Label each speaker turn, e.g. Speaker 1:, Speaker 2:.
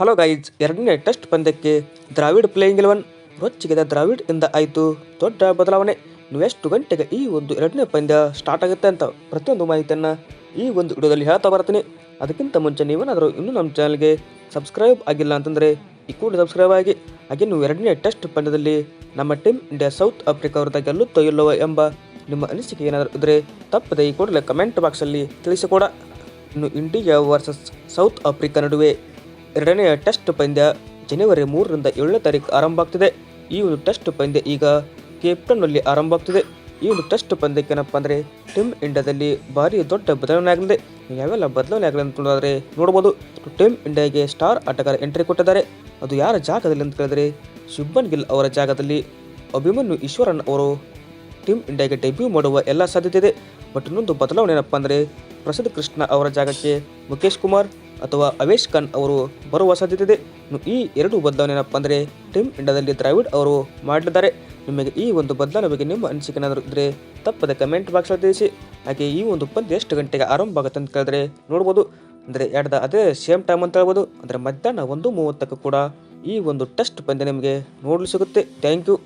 Speaker 1: Hello guys ಎರಡನೇ test ಪಂದ್ಯಕ್ಕೆ Dravid playing eleven ರೊಚ್ಚಿಗೆದ ದ್ರಾವಿಡ್ ಇಂದ ಆಯಿತು. ದೊಡ್ಡ ಬದಲಾವಣೆ. ನೀವು ಎಷ್ಟು ಗಂಟೆಗೆ ಈ ಒಂದು ಎರಡನೇ ಪಂದ್ಯ ಸ್ಟಾರ್ಟ್ ಆಗುತ್ತೆ ಅಂತ ಪ್ರತಿಯೊಂದು ಮಾಹಿತಿಯನ್ನು ಈ ಒಂದು ವಿಡಿಯೋದಲ್ಲಿ ಹೇಳ್ತಾ ಬರ್ತೀನಿ. ಅದಕ್ಕಿಂತ ಮುಂಚೆ ನೀವೇನಾದರೂ ಇನ್ನೂ ನಮ್ಮ ಚಾನಲ್ಗೆ ಸಬ್ಸ್ಕ್ರೈಬ್ ಆಗಿಲ್ಲ ಅಂತಂದರೆ ಈ ಕೂಡ ಸಬ್ಸ್ಕ್ರೈಬ್ ಆಗಿ. ಹಾಗೆ ನೀವು ಎರಡನೇ ಟೆಸ್ಟ್ ಪಂದ್ಯದಲ್ಲಿ ನಮ್ಮ ಟೀಮ್ ಇಂಡಿಯಾ ಸೌತ್ ಆಫ್ರಿಕಾ ವಿರುದ್ಧ ಗೆಲ್ಲುತ್ತೋ ಇಲ್ಲವೋ ಎಂಬ ನಿಮ್ಮ ಅನಿಸಿಕೆ ಏನಾದರೂ ಇದ್ದರೆ ತಪ್ಪದೆ ಈ ಕೂಡಲೇ ಕಮೆಂಟ್ ಬಾಕ್ಸಲ್ಲಿ ತಿಳಿಸಿಕೊಡ. ಇನ್ನು ಇಂಡಿಯಾ ವರ್ಸಸ್ ಸೌತ್ ಆಫ್ರಿಕಾ ನಡುವೆ ಎರಡನೆಯ ಟೆಸ್ಟ್ ಪಂದ್ಯ ಜನವರಿ ಮೂರರಿಂದ ಏಳನೇ ತಾರೀಕು ಆರಂಭ ಆಗ್ತಿದೆ. ಈ ಒಂದು ಟೆಸ್ಟ್ ಪಂದ್ಯ ಈಗ ಕೇಪ್ಟನ್ನಲ್ಲಿ ಆರಂಭ ಆಗ್ತಿದೆ. ಈ ಒಂದು ಟೆಸ್ಟ್ ಪಂದ್ಯಕ್ಕೆ ಏನಪ್ಪ ಅಂದರೆ ಟೀಮ್ ಇಂಡಿಯಾದಲ್ಲಿ ಭಾರಿ ದೊಡ್ಡ ಬದಲಾವಣೆ ಆಗಲಿದೆ. ಯಾವೆಲ್ಲ ಬದಲಾವಣೆ ಆಗಲಿ ಅಂತ ನೋಡಿದ್ರೆ ನೋಡ್ಬೋದು. ಟೀಮ್ ಇಂಡಿಯಾಗೆ ಸ್ಟಾರ್ ಆಟಗಾರ ಎಂಟ್ರಿ ಕೊಟ್ಟಿದ್ದಾರೆ. ಅದು ಯಾರ ಜಾಗದಲ್ಲಿ ಅಂತ ಕೇಳಿದ್ರೆ ಶುಭನ್ ಗಿಲ್ ಅವರ ಜಾಗದಲ್ಲಿ ಅಭಿಮನ್ಯು ಈಶ್ವರನ್ ಅವರು ಟೀಮ್ ಇಂಡಿಯಾಗೆ ಡೆಬ್ಯೂ ಮಾಡುವ ಎಲ್ಲ ಸಾಧ್ಯತೆ ಇದೆ. ಬಟ್ ಇನ್ನೊಂದು ಬದಲಾವಣೆ ಏನಪ್ಪ ಅಂದರೆ ಪ್ರಸಾದ್ ಕೃಷ್ಣ ಅವರ ಜಾಗಕ್ಕೆ ಮುಖೇಶ್ ಕುಮಾರ್ ಅಥವಾ ಅವೇಶ್ ಖಾನ್ ಅವರು ಬರುವ ಸಾಧ್ಯತೆ ಇದೆ ಈ ಎರಡು ಬದಲಾವಣೆ ಏನಪ್ಪ ಅಂದರೆ ಟೀಮ್ ಇಂಡಿಯಾದಲ್ಲಿ ದ್ರಾವಿಡ್ ಅವರು ಮಾಡಲಿದ್ದಾರೆ ನಿಮಗೆ ಈ ಒಂದು ಬದಲಾವಣೆ ಬಗ್ಗೆ ನಿಮ್ಮ ಅನಿಸಿಕೆ ಏನಾದರೂ ಇದ್ದರೆ ತಪ್ಪದೆ ಕಮೆಂಟ್ ಬಾಕ್ಸ್ ತಿಳಿಸಿ. ಹಾಗೆ ಈ ಒಂದು ಪಂದ್ಯ ಎಷ್ಟು ಗಂಟೆಗೆ ಆರಂಭ ಆಗುತ್ತೆ ಅಂತ ಕೇಳಿದ್ರೆ ನೋಡ್ಬೋದು. ಅಂದರೆ ಎರಡದ ಅದೇ ಸೇಮ್ ಟೈಮ್ ಅಂತ ಹೇಳ್ಬೋದು. ಅಂದರೆ ಮಧ್ಯಾಹ್ನ ಒಂದು ಮೂವತ್ತಕ್ಕೂ ಕೂಡ ಈ ಒಂದು ಟೆಸ್ಟ್ ಪಂದ್ಯ ನಿಮಗೆ ನೋಡಲು ಸಿಗುತ್ತೆ. Thank you